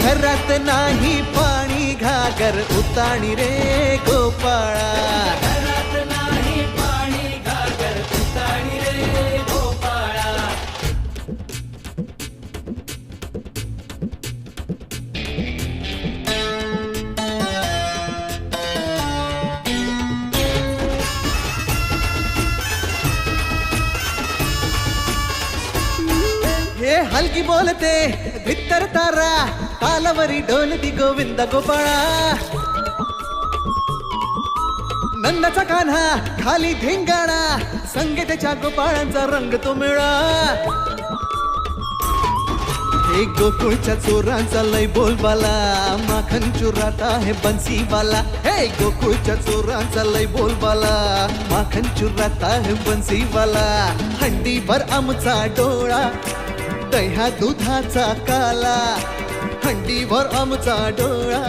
घरात नाही पाणी घागर उताणी रे गोपाळा. घरात नाही पाणी घागर उताणी रे गोपाळा. हलकी बोलते भित्तर तारा. तालावरी डोलती गोविंद गोपाळा. नंदाचा कान्हा खाली धिंगाणा संगीताच्या गोपाळांचा रंग तो मिळा. हे गोकुळच्या चोरांचा लय बोलबाला माखन चुरात आहे बन्सीवाला हे गोकुळच्या चोरांचा लय बोलबाला माखन चुरात आहे बन्सीवाला हंडीभर आमचा डोळा दह्या दुधाचा काला. थंडीवर आमचा डोळा.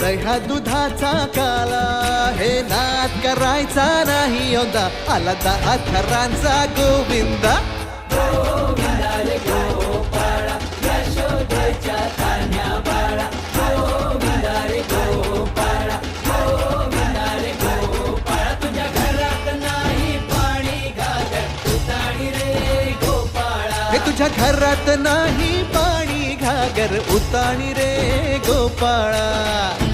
दह्या दुधाचा काला. हे नाद करायचा नाही यंदा. आला दहा थरांचा गोविंदा. घरात नाही हे तुझ्या घरात नाही पा सागर उताणी रे गोपाळा.